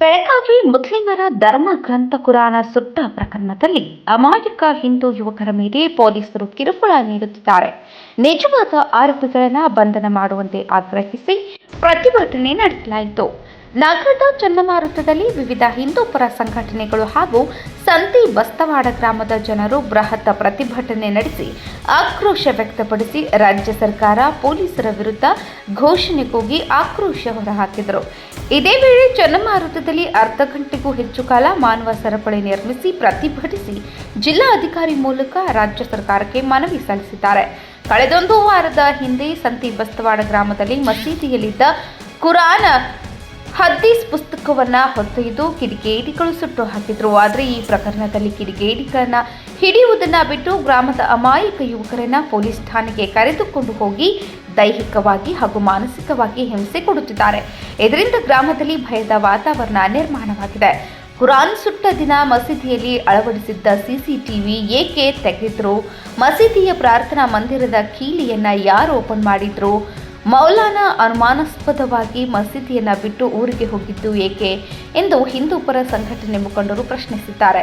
ಬೆಳಗಾವಿ ಮುಸ್ಲಿಮರ ಧರ್ಮ ಗ್ರಂಥ ಕುರಾನ ಸುಟ್ಟ ಪ್ರಕರಣದಲ್ಲಿ ಅಮಾಯಕ ಹಿಂದೂ ಯುವಕರ ಮೇಲೆ ಪೊಲೀಸರು ಕಿರುಕುಳ ನೀಡುತ್ತಿದ್ದಾರೆ. ನಿಜವಾದ ಆರೋಪಿಗಳನ್ನ ಬಂಧನ ಮಾಡುವಂತೆ ಆಗ್ರಹಿಸಿ ಪ್ರತಿಭಟನೆ ನಡೆಸಲಾಯಿತು. ನಗರದ ಚನ್ನಮಾರುತದಲ್ಲಿ ವಿವಿಧ ಹಿಂದೂ ಪರ ಸಂಘಟನೆಗಳು ಹಾಗೂ ಸಂತಿ ಬಸ್ತವಾಡ ಗ್ರಾಮದ ಜನರು ಬೃಹತ್ ಪ್ರತಿಭಟನೆ ನಡೆಸಿ ಆಕ್ರೋಶ ವ್ಯಕ್ತಪಡಿಸಿ ರಾಜ್ಯ ಸರ್ಕಾರ ಪೊಲೀಸರ ವಿರುದ್ಧ ಘೋಷಣೆ ಕೂಗಿ ಆಕ್ರೋಶ ಹೊರಹಾಕಿದರು. ಇದೇ ವೇಳೆ ಚನ್ನಮಾರುತದಲ್ಲಿ ಅರ್ಧ ಗಂಟೆಗೂ ಹೆಚ್ಚು ಕಾಲ ಮಾನವ ಸರಪಳಿ ನಿರ್ಮಿಸಿ ಪ್ರತಿಭಟಿಸಿ ಜಿಲ್ಲಾಧಿಕಾರಿ ಮೂಲಕ ರಾಜ್ಯ ಸರ್ಕಾರಕ್ಕೆ ಮನವಿ ಸಲ್ಲಿಸಿದ್ದಾರೆ. ಕಳೆದೊಂದು ವಾರದ ಹಿಂದೆ ಸಂತಿ ಬಸ್ತವಾಡ ಗ್ರಾಮದಲ್ಲಿ ಮಸೀದಿಯಲ್ಲಿದ್ದ ಕುರಾನ್ ಹದ್ದೀಸ್ ಪುಸ್ತಕವನ್ನ ಹೊತ್ತೊಯ್ದು ಕಿಡಿಗೇಡಿಗಳು ಸುಟ್ಟು ಹಾಕಿದ್ರು. ಆದರೆ ಈ ಪ್ರಕರಣದಲ್ಲಿ ಕಿಡಿಗೇಡಿಗಳನ್ನ ಹಿಡಿಯುವುದನ್ನ ಬಿಟ್ಟು ಗ್ರಾಮದ ಅಮಾಯಕ ಯುವಕರನ್ನ ಪೊಲೀಸ್ ಠಾಣೆಗೆ ಕರೆದುಕೊಂಡು ಹೋಗಿ ದೈಹಿಕವಾಗಿ ಹಾಗೂ ಮಾನಸಿಕವಾಗಿ ಹಿಂಸೆ ಕೊಡುತ್ತಿದ್ದಾರೆ. ಇದರಿಂದ ಗ್ರಾಮದಲ್ಲಿ ಭಯದ ವಾತಾವರಣ ನಿರ್ಮಾಣವಾಗಿದೆ. ಕುರಾನ್ ಸುಟ್ಟ ದಿನ ಮಸೀದಿಯಲ್ಲಿ ಅಳವಡಿಸಿದ್ದ ಸಿಸಿಟಿವಿ ಏಕೆ ತೆಗೆದ್ರು? ಮಸೀದಿಯ ಪ್ರಾರ್ಥನಾ ಮಂದಿರದ ಕೀಲಿಯನ್ನ ಯಾರು ಓಪನ್ ಮಾಡಿದ್ರು? ಮೌಲಾನ ಅನುಮಾನಾಸ್ಪದವಾಗಿ ಮಸೀದಿಯನ್ನು ಬಿಟ್ಟು ಊರಿಗೆ ಹೋಗಿದ್ದು ಏಕೆ ಎಂದು ಹಿಂದೂ ಪರ ಸಂಘಟನೆ ಮುಖಂಡರು ಪ್ರಶ್ನಿಸಿದ್ದಾರೆ.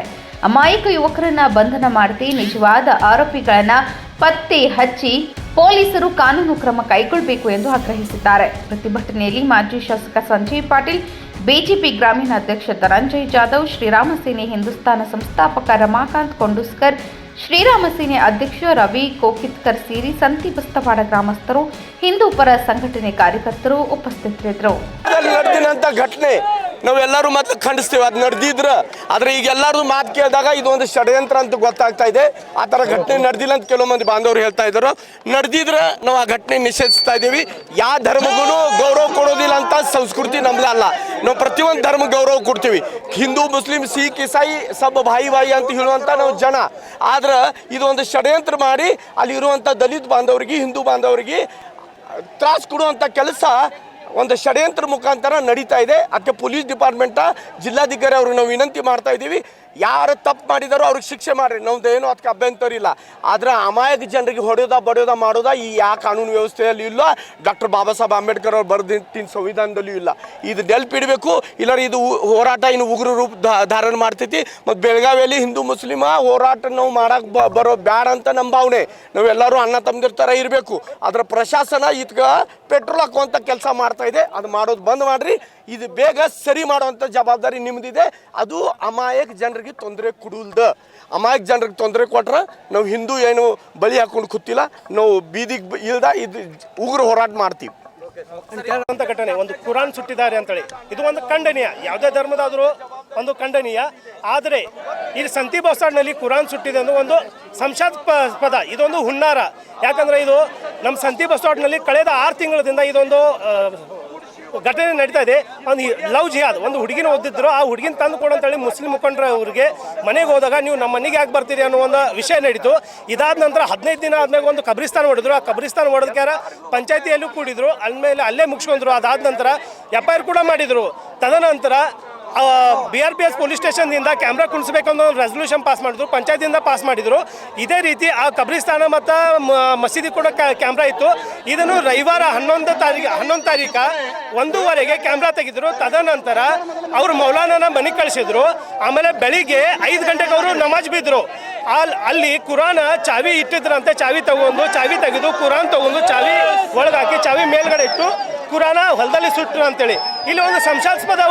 ಅಮಾಯಕ ಯುವಕರನ್ನ ಬಂಧನ ಮಾಡಿ ನಿಜವಾದ ಆರೋಪಿಗಳನ್ನ ಪತ್ತೆ ಹಚ್ಚಿ ಪೊಲೀಸರು ಕಾನೂನು ಕ್ರಮ ಕೈಗೊಳ್ಳಬೇಕು ಎಂದು ಆಗ್ರಹಿಸಿದ್ದಾರೆ. ಪ್ರತಿಭಟನೆಯಲ್ಲಿ ಮಾಜಿ ಶಾಸಕ ಸಂಜಯ್ ಪಾಟೀಲ್, ಬಿಜೆಪಿ ಗ್ರಾಮೀಣ ಅಧ್ಯಕ್ಷ ಧನಂಜಯ್ ಜಾಧವ್ ಶ್ರೀರಾಮ ಸೇನೆ ಹಿಂದೂಸ್ತಾನ ಸಂಸ್ಥಾಪಕ ರಮಾಕಾಂತ್ ಕೊಂಡುಸ್ಕರ್ ಶ್ರೀರಾಮ ಸೇನೆ ಅಧ್ಯಕ್ಷ ರವಿ ಕೋಕಿತ್ಕರ್ ಸೇರಿ ಸಂತಿ ಬಸ್ತವಾಡ ಗ್ರಾಮಸ್ಥರು ಹಿಂದೂ ಪರ ಸಂಘಟನೆ ಕಾರ್ಯಕರ್ತರು ಉಪಸ್ಥಿತರಿದ್ದರು. ಘಟನೆ. ನಾವೆಲ್ಲರೂ ಮತ್ತೆ ಖಂಡಿಸ್ತೀವಿ. ಅದು ನಡೆದಿದ್ರ, ಆದ್ರೆ ಈಗ ಎಲ್ಲರೂ ಮಾತು ಕೇಳಿದಾಗ ಇದೊಂದು ಷಡ್ಯಂತ್ರ ಅಂತ ಗೊತ್ತಾಗ್ತಾ ಇದೆ. ಆ ಥರ ಘಟನೆ ನಡೆದಿಲ್ಲ ಅಂತ ಕೆಲವು ಮಂದಿ ಬಾಂಧವರು ಹೇಳ್ತಾ ಇದ್ರು. ನಡೆದಿದ್ರ ನಾವು ಆ ಘಟನೆ ನಿಷೇಧಿಸ್ತಾ ಇದ್ದೀವಿ ಯಾವ ಧರ್ಮಗೂ ಗೌರವ ಕೊಡೋದಿಲ್ಲ ಅಂತ ಸಂಸ್ಕೃತಿ ನಮ್ದು ಅಲ್ಲ. ನಾವು ಪ್ರತಿಯೊಂದು ಧರ್ಮ ಗೌರವ ಕೊಡ್ತೀವಿ. ಹಿಂದೂ, ಮುಸ್ಲಿಂ, ಸಿಖ್, ಇಸಾಯಿ, ಸಬ್ ಭಾಯಿ ಭಾಯಿ ಅಂತ ಹೇಳುವಂಥ ನಾವು ಜನ. ಆದ್ರೆ ಒಂದು ಷಡ್ಯಂತ್ರ ಮಾಡಿ, ಅಲ್ಲಿ ಇರುವಂಥ ದಲಿತ ಬಾಂಧವರಿಗೆ, ಹಿಂದೂ ಬಾಂಧವರಿಗೆ ತ್ರಾಸ್ ಕೊಡುವಂಥ ಕೆಲಸ ಒಂದು ಷಡ್ಯಂತ್ರ ಮುಖಾಂತರ ನಡೀತಾ ಇದೆ. ಅದಕ್ಕೆ ಪೊಲೀಸ್ ಡಿಪಾರ್ಟ್ಮೆಂಟ ಜಿಲ್ಲಾಧಿಕಾರಿ ಅವ್ರಿಗೆ ನಾವು ವಿನಂತಿ ಮಾಡ್ತಾ ಇದ್ದೀವಿ. ಯಾರು ತಪ್ಪು ಮಾಡಿದಾರೋ ಅವ್ರಿಗೆ ಶಿಕ್ಷೆ ಮಾಡ್ರಿ. ನಮ್ದು ಏನು ಅದಕ್ಕೆ ಅಭ್ಯಂತರ ಇಲ್ಲ. ಆದ್ರೆ ಅಮಾಯಕ ಜನರಿಗೆ ಹೊಡೆಯೋದ, ಬಡಿಯೋದ, ಮಾಡೋದ ಈ ಯಾವ ಕಾನೂನು ವ್ಯವಸ್ಥೆಯಲ್ಲಿ ಇಲ್ಲ. ಡಾಕ್ಟರ್ ಬಾಬಾ ಸಾಹೇಬ್ ಅಂಬೇಡ್ಕರ್ ಅವ್ರು ಬರೆದಿಟ್ಟಿನ ಸಂವಿಧಾನದಲ್ಲೂ ಇಲ್ಲ. ಇದು ನೆಲ್ಪಿಡಬೇಕು ಇಲ್ಲರ ಇದು ಹೋರಾಟ ಇನ್ನು ಉಗ್ರ ರೂಪ ಧಾರಣ ಮಾಡ್ತೈತಿ. ಮತ್ತು ಬೆಳಗಾವಿಯಲ್ಲಿ ಹಿಂದೂ ಮುಸ್ಲಿಮ ಹೋರಾಟ ನಾವು ಬ ಬರೋ ಬ್ಯಾಡ ಅಂತ ನಮ್ಮ ಭಾವನೆ. ನಾವೆಲ್ಲರೂ ಅಣ್ಣ ತಮ್ಮದಿರ ಥರ ಇರಬೇಕು. ಅದರ ಪ್ರಶಾಸನ ಇದಕ್ಕೆ ಪೆಟ್ರೋಲ್ ಹಾಕುವಂಥ ಕೆಲಸ ಮಾಡ್ತಾ ಇದೆ. ಅದು ಮಾಡೋದು ಬಂದ್ ಮಾಡ್ರಿ. ಇದು ಬೇಗ ಸರಿ ಮಾಡುವಂಥ ಜವಾಬ್ದಾರಿ ನಿಮ್ಮದಿದೆ ಅದು ಅಮಾಯಕ ಜನರಿಗೆ ತೊಂದರೆ ಕೊಡುಲ್ದ. ಅಮಾಯಕ ಜನರಿಗೆ ತೊಂದರೆ ಕೊಟ್ರೆ ನಾವು ಹಿಂದೂ ಏನು ಬಲಿ ಹಾಕೊಂಡು ಕೂತಿಲ್ಲ. ನಾವು ಬೀದಿಗೆ ಇಲ್ದ ಇದು ಉಗ್ರ ಹೋರಾಟ ಮಾಡ್ತೀವಿ. ಅಂತ ಘಟನೆ. ಒಂದು ಕುರಾನ್ ಸುಟ್ಟಿದ್ದಾರೆ ಅಂತೇಳಿ. ಇದು ಒಂದು ಖಂಡನೀಯ. ಯಾವುದೇ ಧರ್ಮದಾದರೂ ಒಂದು ಖಂಡನೀಯ. ಆದರೆ ಈ ಸಂತಿ ಬಸ್ಟಾಂಡ್ನಲ್ಲಿ ಕುರಾನ್ ಸುಟ್ಟಿದೆ ಅನ್ನೋ ಒಂದು ಸಂಶಯಾಸ್ಪದ ಇದೊಂದು ಹುನ್ನಾರ. ಯಾಕಂದ್ರೆ ಇದು ನಮ್ಮ ಸಂತಿ ಬಸ್ಟಾಂಡ್ನಲ್ಲಿ ಕಳೆದ ಆರು ತಿಂಗಳದಿಂದ ಇದೊಂದು ಘಟನೆ ನಡೀತಾ ಇದೆ. ಒಂದು ಲವ್ ಜಿಹಾದ್, ಒಂದು ಹುಡುಗಿನ ಓದಿದ್ರು ಆ ಹುಡುಗಿನ ತಂದು ಅಂತ ಹೇಳಿ ಮುಸ್ಲಿಂ ಮುಖಂಡರ ಅವರಿಗೆ ಮನೆಗೆ ಹೋದಾಗ ನೀವು ನಮ್ಮ ಮನೆಗೆ ಯಾಕೆ ಬರ್ತೀರಿ ಅನ್ನೋ ಒಂದು ವಿಷಯ ನಡೀತು. ಇದಾದ ನಂತರ ಹದಿನೈದು ದಿನ ಆದ್ಮೇಲೆ ಒಂದು ಕಬ್ರಿಸ್ತಾನ ಹೊಡೆದ್ರು. ಆ ಕಬ್ರಿಸ್ತಾನ್ ಹೊಡೆದಕ್ಕಾರ ಪಂಚಾಯತಿಯಲ್ಲೂ ಕೂಡಿದ್ರು. ಅಲ್ಮೇಲೆ ಅಲ್ಲೇ ಮುಗಿಸ್ಕೊಂಡ್ರು. ಅದಾದ ನಂತರ ಎಫ್ ಕೂಡ ಮಾಡಿದ್ರು. ತದನಂತರ B R P S police ಸ್ಟೇಷನ್ನಿಂದ camera ಕುಣಿಸ್ಬೇಕು ಒಂದು ರೆಸಲ್ಯೂಷನ್ ಪಾಸ್ ಮಾಡಿದ್ರು ಪಂಚಾಯತಿಯಿಂದ ಪಾಸ್ ಮಾಡಿದ್ರು. ಇದೇ ರೀತಿ ಆ ಕಬ್ರಿಸ್ತಾನ ಮತ್ತು ಮಸೀದಿ ಕೂಡ ಕ್ಯಾಮ್ರಾ ಇತ್ತು. ಇದನ್ನು ರವಿವಾರ ಹನ್ನೊಂದು ತಾರೀಕು ಹನ್ನೊಂದು ತಾರೀಕು ಒಂದೂವರೆಗೆ ಕ್ಯಾಮ್ರಾ ತೆಗೆದ್ರು. ತದನಂತರ ಅವರು ಮೌಲಾನನ ಮನೆಗೆ ಕಳಿಸಿದ್ರು. ಆಮೇಲೆ ಬೆಳಿಗ್ಗೆ ಐದು ಗಂಟೆಗೆ ಅವರು ನಮಾಜ್ ಬಿದ್ರು. ಅಲ್ಲಿ ಅಲ್ಲಿ ಕುರಾನ ಚಾವಿ ಇಟ್ಟಿದ್ರಂತೆ, ಚಾವಿ ತಗೊಂಡು, ಚಾವಿ ತೆಗೆದು ಕುರಾನ್ ತಗೊಂಡು ಚಾವಿ ಒಳಗಾಕಿ, ಚಾವಿ ಮೇಲ್ಗಡೆ ಇಟ್ಟು ಕುರಾನ ಹೊಲದಲ್ಲಿ ಸುಟ್ಟರು ಅಂತೇಳಿ. ಇಲ್ಲಿ ಒಂದು ಸಂಶಾಸ್ಪದ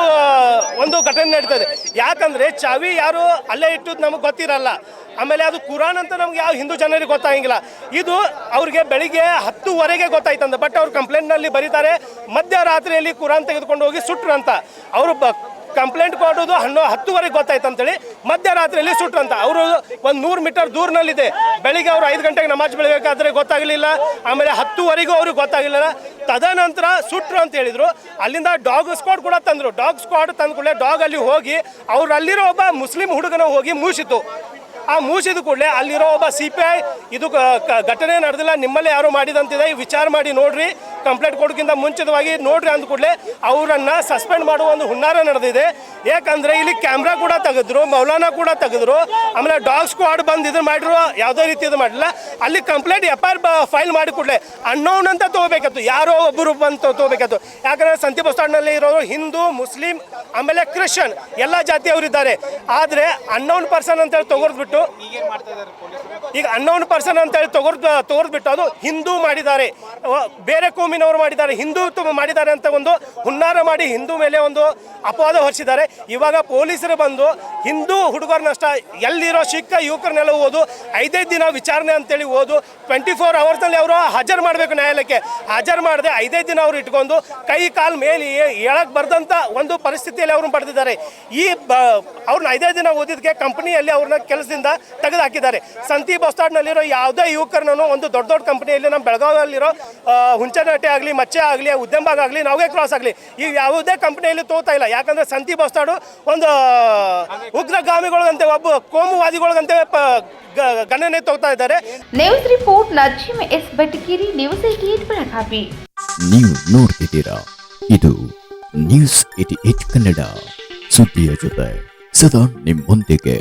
ಒಂದು ಘಟನೆ ನಡೀತದೆ ಯಾಕಂದ್ರೆ ಚಾವಿ ಯಾರು ಅಲ್ಲೇ ಇಟ್ಟದ್ದು ನಮಗೆ ಗೊತ್ತಿರಲ್ಲ. ಆಮೇಲೆ ಅದು ಕುರಾನ್ ಅಂತ ನಮ್ಗೆ ಯಾವ ಹಿಂದೂ ಜನರಿಗೆ ಗೊತ್ತಾಗಿಲ್ಲ ಇದು ಅವ್ರಿಗೆ ಬೆಳಿಗ್ಗೆ ಹತ್ತುವರೆಗೆ ಅಂತ ಬಟ್ ಅವ್ರು ಕಂಪ್ಲೇಂಟ್ನಲ್ಲಿ ಬರೀತಾರೆ, ಮಧ್ಯರಾತ್ರಿಯಲ್ಲಿ ಕುರಾನ್ ತೆಗೆದುಕೊಂಡು ಹೋಗಿ ಸುಟ್ರು ಅಂತ. ಅವರು ಬ, ಕಂಪ್ಲೇಂಟ್ ಕೊಡೋದು ಹಣ್ಣು ಹತ್ತುವರೆಗೆ ಗೊತ್ತಾಯ್ತು ಅಂತೇಳಿ ಮಧ್ಯರಾತ್ರಿಯಲ್ಲಿ ಸುಟ್ರಂತ ಅವರು ಒಂದು ನೂರು ಮೀಟರ್ ದೂರನಲ್ಲಿದೆ. ಬೆಳಿಗ್ಗೆ ಅವರು ಐದು ಗಂಟೆಗೆ ನಮಾಜ್ ಬೆಳಿಬೇಕಾದ್ರೆ ಗೊತ್ತಾಗಲಿಲ್ಲ. ಆಮೇಲೆ ಹತ್ತುವರೆಗೂ ಅವ್ರಿಗೆ ಗೊತ್ತಾಗಲಿಲ್ಲ. ತದನಂತರ ಸುಟ್ರು ಅಂತ ಹೇಳಿದರು. ಅಲ್ಲಿಂದ ಡಾಗ್ ಸ್ಕ್ವಾಡ್ ಕೂಡ ತಂದರು. ಡಾಗ್ ಸ್ಕ್ವಾಡ್ ತಂದ ಕೂಡಲೇ ಡಾಗ್ ಅಲ್ಲಿ ಹೋಗಿ ಅವ್ರು ಅಲ್ಲಿರೋ ಒಬ್ಬ ಮುಸ್ಲಿಂ ಹುಡುಗನ ಹೋಗಿ ಮೂಸಿತು. ಆ ಮೂಸಿದ ಕೂಡಲೇ ಅಲ್ಲಿರೋ ಒಬ್ಬ ಸಿ ಪಿ ಐ, ಇದು ಘಟನೆ ನಡೆದಿಲ್ಲ, ನಿಮ್ಮಲ್ಲಿ ಯಾರು ಮಾಡಿದಂತಿದೆ ವಿಚಾರ ಮಾಡಿ ನೋಡ್ರಿ. ಕಂಪ್ಲೇಂಟ್ ಕೊಡೋಕ್ಕಿಂತ ಮುಂಚಿತವಾಗಿ ನೋಡ್ರಿ ಅಂದ ಕೂಡಲೇ ಅವರನ್ನು ಸಸ್ಪೆಂಡ್ ಮಾಡುವ ಒಂದು ಹುನ್ನಾರ ನಡೆದಿದೆ. ಯಾಕಂದ್ರೆ ಇಲ್ಲಿ ಕ್ಯಾಮ್ರಾ ಕೂಡ ತೆಗೆದ್ರು, ಮೌಲಾನ ಕೂಡ ತೆಗೆದ್ರು. ಆಮೇಲೆ ಡಾಗ್ ಸ್ಕ್ವಾಡ್ ಬಂದು ಇದು ಮಾಡಿದ್ರು ಯಾವುದೇ ರೀತಿ ಇದು ಮಾಡಲಿಲ್ಲ ಅಲ್ಲಿ ಕಂಪ್ಲೇಂಟ್ ಎಫ್ ಆರ್ ಫೈಲ್ ಮಾಡಿ ಕೂಡಲೇ ಅನ್ನೋನ್ ಅಂತ ತಗೋಬೇಕಿತ್ತು ಯಾರೋ ಒಬ್ಬರು ಬಂದು ತಗೋಬೇಕಿತ್ತು ಯಾಕಂದ್ರೆ ಸಂತಿ ಬಸ್ ಇರೋರು ಹಿಂದೂ, ಮುಸ್ಲಿಂ, ಆಮೇಲೆ ಕ್ರಿಶ್ಚಿಯನ್ ಎಲ್ಲ ಜಾತಿಯವರಿದ್ದಾರೆ. ಆದರೆ ಅನ್ನೋನ್ ಪರ್ಸನ್ ಅಂತೇಳಿ ತಗೋರ್ದ್ಬಿಟ್ಟು ಈಗ ಅನ್ನೋನ್ ಪರ್ಸನ್ ಅಂತೇಳಿ ತೋರ್ದು ತೋರಿಸ್ಬಿಟ್ಟು ಅದು ಹಿಂದೂ ಮಾಡಿದ್ದಾರೆ. ಬೇರೆ ಕೋಮಿನವರು ಮಾಡಿದ್ದಾರೆ. ಹಿಂದೂತ್ವ ಮಾಡಿದ್ದಾರೆ ಅಂತ ಒಂದು ಹುನ್ನಾರ ಮಾಡಿ ಹಿಂದೂ ಮೇಲೆ ಒಂದು ಅಪವಾದ ಹೊರಿಸಿದ್ದಾರೆ. ಇವಾಗ ಪೊಲೀಸರು ಬಂದು ಹಿಂದೂ ಹುಡುಗರನ್ನಷ್ಟ ಎಲ್ಲಿರೋ ಸಿಕ್ಕ ಯುವಕರನ್ನೆಲ್ಲ ಓದು ಐದೈದು ದಿನ ವಿಚಾರಣೆ ಅಂತೇಳಿ ಓದು ಟ್ವೆಂಟಿ ಫೋರ್ ಅವರ್ಸ್ನಲ್ಲಿ ಅವರು ಹಾಜರು ಮಾಡಬೇಕು ನ್ಯಾಯಾಲಯಕ್ಕೆ. ಹಾಜರು ಮಾಡದೆ ಐದೈದು ದಿನ ಅವರು ಇಟ್ಕೊಂಡು ಕೈ ಕಾಲು ಮೇಲೆ ಹೇಳಕ್ಕೆ ಬರ್ದಂಥ ಒಂದು ಪರಿಸ್ಥಿತಿಯಲ್ಲಿ ಅವ್ರನ್ನ ಪಡೆದಿದ್ದಾರೆ. ಈ ಬ ಅವ್ರನ್ನ ಐದೈದು ದಿನ ಓದಿದ್ದಕ್ಕೆ ಕಂಪನಿಯಲ್ಲಿ ಅವ್ರನ್ನ ಕೆಲಸದಿಂದ ತೆಗೆದು ಹಾಕಿದ್ದಾರೆ. ಸಂತಿ ಬಸ್ ಸ್ಟ್ಯಾಂಡ್ನಲ್ಲಿರೋ ಯಾವುದೇ ಯುವಕರನ್ನು ಒಂದು ದೊಡ್ಡ ದೊಡ್ಡ ಕಂಪನಿಯಲ್ಲಿ ನಮ್ಮ ಬೆಳಗಾವಿಯಲ್ಲಿರೋ ಹುಂಚನಟ್ಟಿ ಹುಂಚನಹಟ್ಟಿ ಆಗಲಿ ಮಚ್ಚೆ ಆಗಲಿ ಉದ್ಯಮಬಾಗ್ ಆಗಲಿ ನಾವೇ ಕ್ರಾಸ್ ಆಗಲಿ ಈ ಯಾವುದೇ ಕಂಪನಿಯಲ್ಲಿ ತೋತಾ ಇಲ್ಲ. ಯಾಕಂದ್ರೆ ಸಂತಿ ಬಸ್ ಸ್ಟ್ಯಾಂಡು ಒಂದು ಉಗ್ರಗಾಮಿಗಳಿಗಂತೆ ಒಬ್ಬ ಕೋಮುವಾದಿಗಳಿಗಂತೆ ಪ ಗ- ಗಣನೆ ತಗೋತಾ ಇದ್ದಾರೆ. News report Nazeem S Betagiri news at Belagavi. ನೀವು ನೋಡ್ತಿದ್ದೀರಾ? ಇದು ನ್ಯೂಸ್ ಏಟಿ ಏಟ್ ಕನ್ನಡ. ಸುದ್ದಿಯ ಜೊತೆ ಸದಾ ನಿಮ್ಮೊಂದಿಗೆ.